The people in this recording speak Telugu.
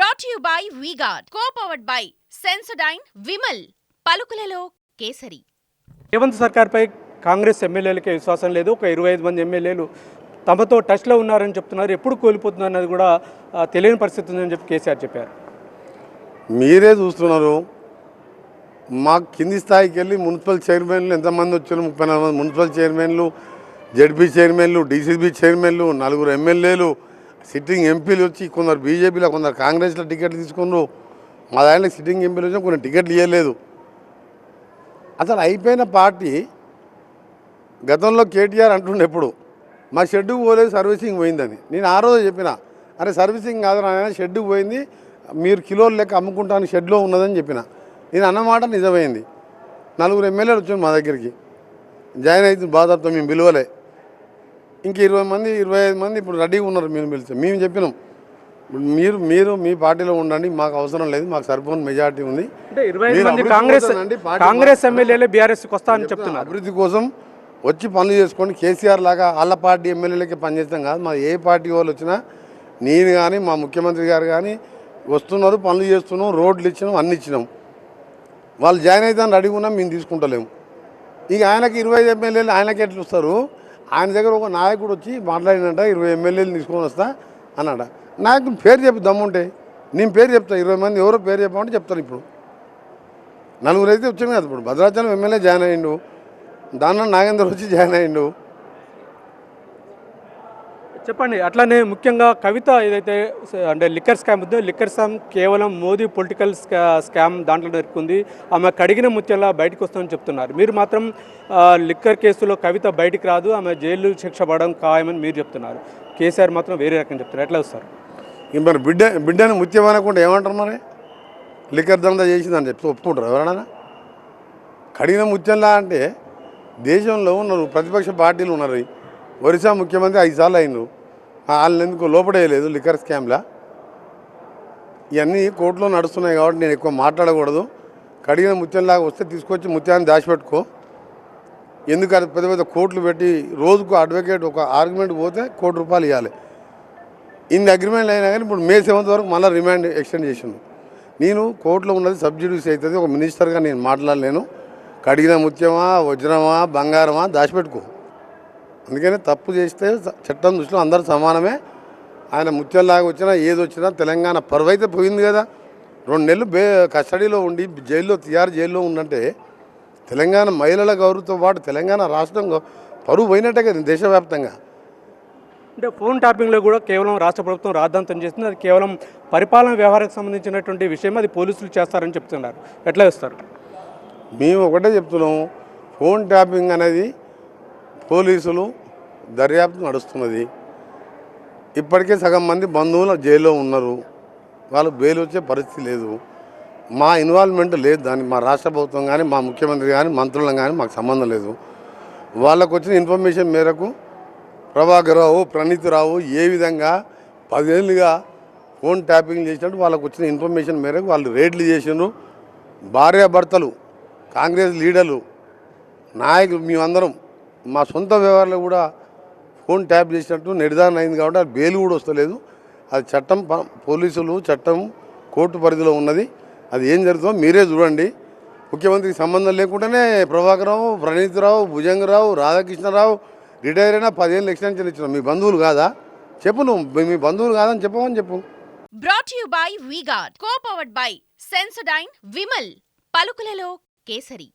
Brought you by V-Guard co powered by Sensodyne Vimal పలుకులలో kesari Revanth సర్కార్పై కాంగ్రెస్ ఎమ్మెల్యేలకే విశ్వాసం లేదు. ఒక ఇరవై ఐదు మంది ఎమ్మెల్యేలు తమతో టచ్లో ఉన్నారని చెప్తున్నారు. ఎప్పుడు కోల్పోతుంది అన్నది కూడా తెలియని పరిస్థితి ఉందని చెప్పి కేసీఆర్ చెప్పారు. మీరే చూస్తున్నారు. మా కింది స్థాయికి వెళ్ళి మున్సిపల్ చైర్మన్లు ఎంతమంది వచ్చారు? ముప్పై నాలుగు మంది. మున్సిపల్ చైర్మన్లు జడ్పీ చైర్మన్లు డీసీబీ చైర్మన్లు నలుగురు ఎమ్మెల్యేలు సిట్టింగ్ ఎంపీలు వచ్చి కొందరు బీజేపీలో కొందరు కాంగ్రెస్లో టికెట్లు తీసుకున్నారు. మా దాంట్లో సిట్టింగ్ ఎంపీలు వచ్చి కొన్ని టికెట్లు ఇవ్వలేదు అసలు అయిపోయిన పార్టీ గతంలో కేటీఆర్ అంటుండే ఎప్పుడు మా షెడ్డుకు పోలేదు సర్వీసింగ్ పోయిందని. నేను ఆ రోజు చెప్పిన అరే సర్వీసింగ్ కాదు నాయన షెడ్డుకు పోయింది మీరు కిలోలు లెక్క అమ్ముకుంటాను షెడ్లో ఉన్నదని చెప్పిన. నేను అన్నమాట నిజమైంది. నలుగురు ఎమ్మెల్యేలు వచ్చాను మా దగ్గరికి. జాయిన్ అవుతుంది బాధతో మేము పిలువలే. ఇంక ఇరవై మంది ఇరవై ఐదు మంది ఇప్పుడు రెడీగా ఉన్నారు మేము పిలిచి మేము చెప్పినాం. మీరు మీరు మీ పార్టీలో ఉండండి మాకు అవసరం లేదు మాకు సరిపోని మెజారిటీ ఉంది. మీరు కాంగ్రెస్ కాంగ్రెస్ ఎమ్మెల్యేలే బీఆర్ఎస్కి వస్తా అని చెప్తున్నారు. అభివృద్ధి కోసం వచ్చి పనులు చేసుకోండి. కేసీఆర్ లాగా వాళ్ళ పార్టీ ఎమ్మెల్యేలకి పనిచేస్తాం కాదు. మా ఏ పార్టీ వాళ్ళు వచ్చినా నేను కానీ మా ముఖ్యమంత్రి గారు కానీ వస్తున్నారు పనులు చేస్తున్నాం రోడ్లు ఇచ్చినాం అన్ని ఇచ్చినాం. వాళ్ళు జాయిన్ అయితే రెడీగా ఉన్నాం మేము తీసుకుంటలేము. ఇక ఆయనకి ఇరవై ఐదు ఎమ్మెల్యేలు ఆయనకి ఎట్లా వస్తారు? ఆయన దగ్గర ఒక నాయకుడు వచ్చి మాట్లాడినట ఇరవై ఎమ్మెల్యేలు తీసుకొని వస్తా అన్నాడ. నాయకుడు పేరు చెప్పి దమ్ముంటే నేను పేరు చెప్తా ఇరవై మంది ఎవరో పేరు చెప్పమంటే చెప్తాను ఇప్పుడు. నలుగురు అయితే వచ్చాను కదా ఇప్పుడు భద్రాచలం ఎమ్మెల్యే జాయిన్ అయ్యిండు దానిలో నాగేందర్ వచ్చి జాయిన్ అయ్యిండు. చెప్పండి అట్లానే ముఖ్యంగా కవిత ఏదైతే అంటే లిక్కర్ స్కామ్ ఉందో లిక్కర్ స్కామ్ కేవలం మోదీ పొలిటికల్ స్కా స్కామ్ దాంట్లో దొరుకుంది ఆమె కడిగిన ముత్యంలా బయటకు వస్తామని చెప్తున్నారు. మీరు మాత్రం లిక్కర్ కేసులో కవిత బయటికి రాదు ఆమె జైలు శిక్ష పడడం ఖాయమని మీరు చెప్తున్నారు. కేసీఆర్ మాత్రం వేరే రకం చెప్తున్నారు. ఎట్లా వస్తారు? ఇంక మరి బిడ్డ బిడ్డని ముత్యం అనకుండా ఏమంటారు మరి? లిక్కర్ దందా చేసిందని చెప్పి ఒప్పుకుంటారు ఎవరైనా కడిగిన ముత్యంలా అంటే దేశంలో ఉన్నారు ప్రతిపక్ష పార్టీలు ఉన్నారు. ఒరిస్సా ముఖ్యమంత్రి ఐదు సార్లు అయినారు వాళ్ళని ఎందుకు లోపడేయలేదు లిక్కర్ స్కామ్లా. ఇవన్నీ కోర్టులో నడుస్తున్నాయి కాబట్టి నేను ఎక్కువ మాట్లాడకూడదు. కడిగిన ముత్యంలాగా వస్తే తీసుకొచ్చి ముత్యాన్ని దాచిపెట్టుకో. ఎందుకు అది పెద్ద పెద్ద కోర్టులు పెట్టి రోజుకు అడ్వకేట్ ఒక ఆర్గ్యుమెంట్ పోతే కోటి రూపాయలు ఇవ్వాలి ఇన్ని అగ్రిమెంట్లు అయినా కానీ ఇప్పుడు మే సెవెంత్ వరకు మళ్ళీ రిమాండ్ ఎక్స్టెండ్ చేసిండు. నేను కోర్టులో ఉన్నది సబ్సిడీస్ అవుతుంది. ఒక మినిస్టర్గా నేను మాట్లాడలేను. కడిగిన ముత్యమా వజ్రమా బంగారమా దాచిపెట్టుకో. అందుకని తప్పు చేస్తే చట్టం దృష్టిలో అందరూ సమానమే. ఆయన ముత్యంలాగా వచ్చినా ఏది వచ్చినా తెలంగాణ పరువు అయితే పోయింది కదా. రెండు నెలలు బే కస్టడీలో ఉండి జైల్లో తిహార్ జైల్లో ఉందంటే తెలంగాణ మహిళల గౌరవతో పాటు తెలంగాణ రాష్ట్రం గౌ- పరువు పోయినట్టే కదా దేశవ్యాప్తంగా. అంటే ఫోన్ ట్యాపింగ్లో కూడా కేవలం రాష్ట్ర ప్రభుత్వం రాద్ధాంతం చేస్తుంది. అది కేవలం పరిపాలన వ్యవహారానికి సంబంధించినటువంటి విషయం అది పోలీసులు చేస్తారని చెప్తున్నారు. ఎట్లా ఇస్తారు మేము ఒకటే చెప్తున్నాం ఫోన్ ట్యాపింగ్ అనేది పోలీసులు దర్యాప్తు నడుస్తున్నది. ఇప్పటికే సగం మంది బంధువులు జైల్లో ఉన్నారు. వాళ్ళు బెయిల్ వచ్చే పరిస్థితి లేదు. మా ఇన్వాల్వ్మెంట్ లేదు దాన్ని మా రాష్ట్ర ప్రభుత్వం కానీ మా ముఖ్యమంత్రి కానీ మంత్రులం కానీ మాకు సంబంధం లేదు. వాళ్ళకు వచ్చిన ఇన్ఫర్మేషన్ మేరకు ప్రభాకర్ రావు రావు ఏ విధంగా పదేళ్ళుగా ఫోన్ ట్యాపింగ్ చేసినట్టు వాళ్ళకు వచ్చిన ఇన్ఫర్మేషన్ మేరకు వాళ్ళు రేడ్లు చేసిండ్రు. భార్యాభర్తలు కాంగ్రెస్ లీడర్లు నాయకులు మేమందరం మా సొంత వ్యవహారాలు కూడా ఫోన్ ట్యాప్ చేసినట్టు నిర్ధారణ అయింది కాబట్టి అది బెయిల్ కూడా వస్తలేదు. అది చట్టం పోలీసులు చట్టం కోర్టు పరిధిలో ఉన్నది. అది ఏం జరుగుతుందో మీరే చూడండి. ముఖ్యమంత్రికి సంబంధం లేకుండానే ప్రభాకరరావు ప్రణీత్రావు భుజంగరావు రాధాకృష్ణరావు రిటైర్ అయినా పదిహేను ఎక్స్టెన్షన్ ఇచ్చిన. మీ బంధువులు కాదా? చెప్పు నువ్వు. మీ బంధువులు కాదని చెప్పమని చెప్పు. Brought you by VGuard co powered by Sensodyne Vimal పలుకులలో kesari